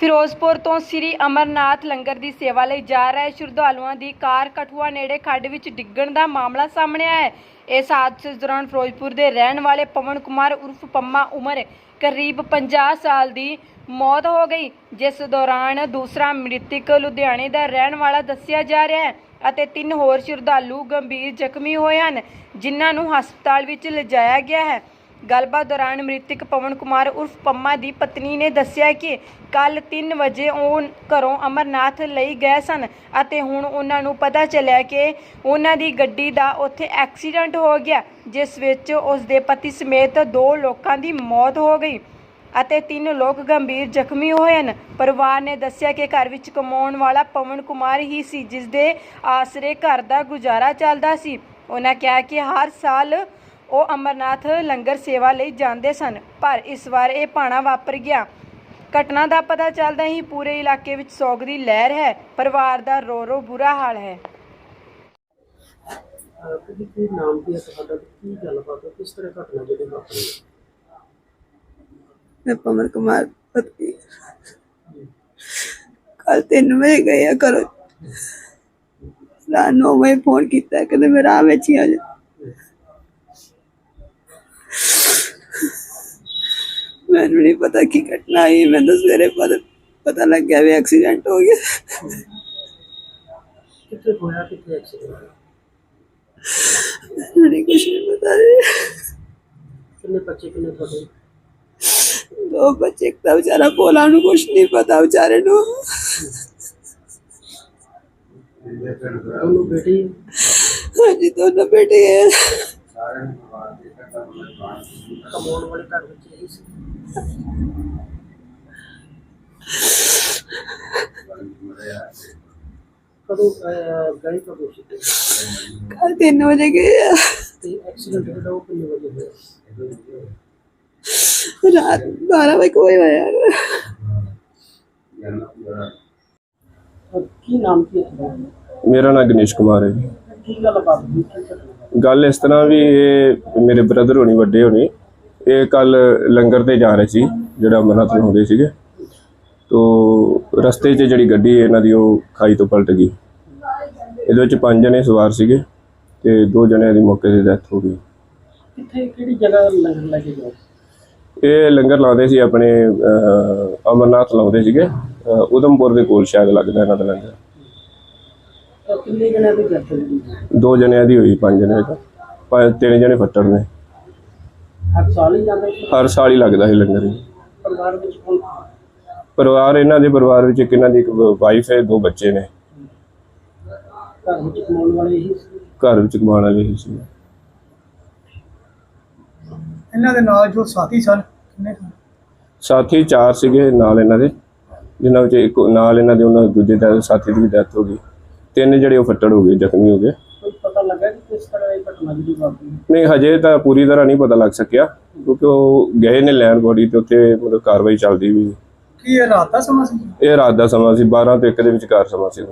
ਫਿਰੋਜ਼ਪੁਰ ਤੋਂ ਸ੍ਰੀ ਅਮਰਨਾਥ ਲੰਗਰ ਦੀ ਸੇਵਾ ਲਈ ਜਾ ਰਹੇ ਸ਼ਰਧਾਲੂਆਂ ਦੀ ਕਾਰ ਕਠੂਆ ਨੇੜੇ ਖੱਡ ਵਿੱਚ ਡਿੱਗਣ ਦਾ ਮਾਮਲਾ ਸਾਹਮਣੇ ਆਇਆ ਹੈ। ਇਸ ਹਾਦਸੇ ਦੌਰਾਨ ਫਿਰੋਜ਼ਪੁਰ ਦੇ ਰਹਿਣ ਵਾਲੇ ਪਵਨ ਕੁਮਾਰ ਉਰਫ ਪੰਮਾ ਉਮਰ ਕਰੀਬ 50 ਸਾਲ ਦੀ ਮੌਤ ਹੋ ਗਈ, ਜਿਸ ਦੌਰਾਨ ਦੂਸਰਾ ਮ੍ਰਿਤਕ ਲੁਧਿਆਣੇ ਦਾ ਰਹਿਣ ਵਾਲਾ ਦੱਸਿਆ ਜਾ ਰਿਹਾ ਹੈ ਅਤੇ ਤਿੰਨ ਹੋਰ ਸ਼ਰਧਾਲੂ ਗੰਭੀਰ ਜ਼ਖਮੀ ਹੋਏ ਹਨ, ਜਿਨ੍ਹਾਂ ਨੂੰ ਹਸਪਤਾਲ ਵਿੱਚ ਲਿਜਾਇਆ ਗਿਆ ਹੈ। ਗੱਲਬਾਤ ਦੌਰਾਨ ਮ੍ਰਿਤਕ ਪਵਨ ਕੁਮਾਰ ਉਰਫ ਪੰਮਾ ਦੀ ਪਤਨੀ ਨੇ ਦੱਸਿਆ ਕਿ ਕੱਲ 3 ਵਜੇ ਉਹ ਘਰੋਂ ਅਮਰਨਾਥ ਲਈ ਗਏ ਸਨ ਅਤੇ ਹੁਣ ਉਹਨਾਂ ਨੂੰ ਪਤਾ ਚੱਲਿਆ ਕਿ ਉਹਨਾਂ ਦੀ ਗੱਡੀ ਦਾ ਉੱਥੇ ਐਕਸੀਡੈਂਟ ਹੋ ਗਿਆ, ਜਿਸ ਵਿੱਚ ਉਸ ਦੇ ਪਤੀ ਸਮੇਤ ਦੋ ਲੋਕਾਂ ਦੀ ਮੌਤ ਹੋ ਗਈ ਅਤੇ ਤਿੰਨ ਲੋਕ ਗੰਭੀਰ ਜ਼ਖਮੀ ਹੋਏ ਹਨ। ਪਰਿਵਾਰ ਨੇ ਦੱਸਿਆ ਕਿ ਘਰ ਵਿੱਚ ਕਮਾਉਣ ਵਾਲਾ ਪਵਨ ਕੁਮਾਰ ਹੀ ਸੀ ਜਿਸ ਦੇ ਆਸਰੇ ਘਰ ਦਾ ਗੁਜ਼ਾਰਾ ਚੱਲਦਾ ਸੀ। ਉਹਨਾਂ ਕਿਹਾ ਕਿ ਹਰ ਸਾਲ ਉਹ ਅਮਰਨਾਥ ਲੰਗਰ ਸੇਵਾ ਲਈ ਜਾਂਦੇ ਸਨ ਪਰ ਇਸ ਵਾਰ ਇਹ ਪਾਣਾ ਵਾਪਰ ਗਿਆ। ਘਟਨਾ ਦਾ ਪਤਾ ਚੱਲਦਾ ਹੀ ਪੂਰੇ ਇਲਾਕੇ ਵਿੱਚ ਸੋਗ ਦੀ ਲਹਿਰ ਹੈ। ਪਰਿਵਾਰ ਦਾ ਰੋ ਰੋ ਬੁਰਾ ਹਾਲ ਹੈ। ਕਿ ਕੀ ਨਾਮ ਕੀ ਹੈ ਤੁਹਾਡਾ? ਤੇ ਕੀ ਗੱਲਬਾਤ ਹੈ? ਕਿਸ ਤਰ੍ਹਾਂ ਘਟਨਾ ਜਿਹੜੀ ਵਾਪਰੀ? ਹੈ? ਮੈਂ ਪਵਨ ਕੁਮਾਰ ਪਤਨੀ ਕੱਲ ਤਿੰਨ ਵਜੇ ਗਏ ਆ ਘਰੋਂ। ਰਾਤ ਨੌ ਵਜੇ ਫੋਨ ਕੀਤਾ ਕਹਿੰਦੇ ਮੈਂ ਰਾਹ ਵਿੱਚ ਹੀ ਆ ਜਾ ਮੈਨੂੰ ਨਹੀਂ ਪਤਾ ਕੀ ਘਟਨਾ ਹੋਈ ਮੈਨੂੰ ਸਵੇਰੇ ਪਤਾ ਪਤਾ ਲੱਗ ਗਿਆ ਵੀ ਐਕਸੀਡੈਂਟ ਹੋ ਗਿਆ। ਕਿੱਥੇ ਹੋਇਆ ਕਿੱਥੇ ਐਕਸੀਡੈਂਟ ਮੈਨੂੰ ਨਹੀਂ ਕੁਝ ਨਹੀਂ ਪਤਾ। ਕਿੰਨੇ ਬੱਚੇ ਕਿੰਨੇ ਤੁਹਾਡੇ? ਦੋ ਬੱਚੇ ਇੱਕ ਤਾਂ ਵਿਚਾਰਾ ਭੋਲਾ ਨੂੰ ਕੁਝ ਨਹੀਂ ਪਤਾ ਵਿਚਾਰੇ ਨੂੰ। ਉਹਨੂੰ ਬੇਟੀ ਹਾਂਜੀ ਦੋਨੋਂ ਬੇਟੇ ਹੈ। ਕਮਾਉਣ ਵਾਲੇ ਘਰ ਵਿੱਚ ਇਹੀ ਸੀ। ਕਦੋਂ ਅਹ, ਗਏ ਕਦੋਂ ਸੀ ਕੱਲ ਤਿੰਨ ਵਜੇ ਗਏ ਆ। ਤੇ ਐਕਸੀਡੈਂਟ ਜਿਹੜਾ ਉਹ ਕਿੰਨੇ ਵਜੇ ਹੋਇਆ? ਰਾਤ 12 ਵਜੇ ਕੋਈ ਹੋਇਆ ਔਰ ਕੀ ਨਾਮ ਕੀ ਹੈ ਤੁਹਾਡਾ? ਮੇਰਾ ਨਾਮ ਗਣੇਸ਼ ਕੁਮਾਰ ਹੈ ਜੀ। ਕੀ ਗੱਲਬਾਤ ਹੋਈ? ਕੀ ਘਟਨਾ? ਗੱਲ ਇਸ ਤਰ੍ਹਾਂ ਵੀ ਇਹ ਮੇਰੇ ਬ੍ਰਦਰ ਹੋਣੀ ਵੱਡੇ ਹੋਣੀ ਇਹ ਕੱਲ ਲੰਗਰ ਤੇ ਜਾ ਰਹੇ ਸੀ ਜਿਹੜਾ ਅਮਰਨਾਥ ਨੂੰ ਹੁੰਦੇ ਸੀਗੇ। ਤੋ ਰਸਤੇ 'ਚ ਜਿਹੜੀ ਗੱਡੀ ਇਹਨਾਂ ਦੀ ਉਹ ਖਾਈ ਤੋਂ ਪਲਟ ਗਈ। ਇਹਦੇ ਵਿੱਚ ਪੰਜ ਜਣੇ ਸਵਾਰ ਸੀਗੇ ਤੇ ਦੋ ਜਣਿਆਂ ਦੀ ਮੌਕੇ ਤੇ ਡੈਥ ਹੋ ਗਈ। ਕਿੱਥੇ ਕਿਹੜੀ ਜਗ੍ਹਾ ਲੰਗਰ ਲੈ ਕੇ ਗਏ? ਇਹ ਲੰਗਰ ਲਾਉਂਦੇ ਸੀ ਆਪਣੇ ਅਮਰਨਾਥ ਲਾਉਂਦੇ ਸੀਗੇ। ਅਹ, ਉਧਮਪੁਰ ਦੇ ਕੋਲ ਸ਼ਾਇਦ ਲੱਗਦਾ ਇਹਨਾਂ ਦਾ ਲੰਗਰ। ਕਿੰਨੇ ਜਣਿਆਂ ਦੀ ਡੈਥ ਹੋਈ? ਦੋ ਜਣਿਆਂ ਦੀ ਹੋਈ ਪੰਜ ਜਣਿਆਂ ਦਾ। ਪੰਜ ਤਿੰਨ ਜਣੇ ਫੱਟੜ ਨੇ ਹਰ ਸਾਲ ਹੀ ਜਾਂਦੇ ਸੀ? ਹਰ ਸਾਲ ਹੀ ਲੱਗਦਾ ਇਹ ਲੰਗਰ। ਜੀ ਪਰਿਵਾਰ ਵਿੱਚ ਕੌਣ ਪਰਿਵਾਰ ਇਹਨਾਂ ਦੇ ਪਰਿਵਾਰ ਵਿੱਚ ਇੱਕ ਇਹਨਾਂ ਦੀ ਇੱਕ ਵਾਈਫ ਹੈ ਦੋ ਬੱਚੇ ਨੇ। ਘਰ ਵਿੱਚ ਕਮਾਉਣ ਵਾਲੇ ਇਹੀ ਸੀ? ਘਰ ਵਿੱਚ ਕਮਾਉਣ ਵਾਲੇ ਹੀ ਸੀ। ਇਹਨਾਂ ਦੇ ਨਾਲ ਜੋ ਸਾਥੀ ਸਨ ਕਿੰਨੇ ਸਨ? ਸਾਥੀ ਚਾਰ ਸੀਗੇ ਨਾਲ ਇਹਨਾਂ ਦੇ। ਜਿਨ੍ਹਾਂ ਵਿੱਚ ਇੱਕ ਨਾਲ ਇਹਨਾਂ ਦੇ ਉਹਨਾਂ ਦੂਜੇ ਦਾ ਸਾਥੀ ਦੀ ਡੈਥ ਹੋ ਗਈ। ਤਿੰਨ ਜਿਹੜੇ ਉਹ ਫੱਟੜ ਹੋ ਗਏ ਜ਼ਖਮੀ ਹੋ ਗਏ। ਕੋਈ ਪਤਾ ਲੱਗਾ ਕਿ ਕਿਸ ਤਰ੍ਹਾਂ ਇਹ ਘਟਨਾ ਜਿਹੜੀ ਵਾਪਰੀ? ਨਹੀਂ ਹਜੇ ਤਾਂ ਪੂਰੀ ਤਰ੍ਹਾਂ ਨਹੀਂ ਪਤਾ ਲੱਗ ਸਕਿਆ ਕਿਉਂਕਿ ਉਹ ਗਏ ਨੇ ਲੈਣ ਬੋਡੀ ਤੇ ਉੱਥੇ ਮਤਲਬ ਕਾਰਵਾਈ ਚੱਲਦੀ ਵੀ। ਕੀ ਇਹ ਰਾਤ ਦਾ ਸਮਾਂ ਸੀ? ਇਹ ਰਾਤ ਦਾ ਸਮਾਂ ਸੀ 12 ਤੋਂ 1 ਦੇ ਵਿਚਕਾਰ ਸਮਾਂ ਸੀ।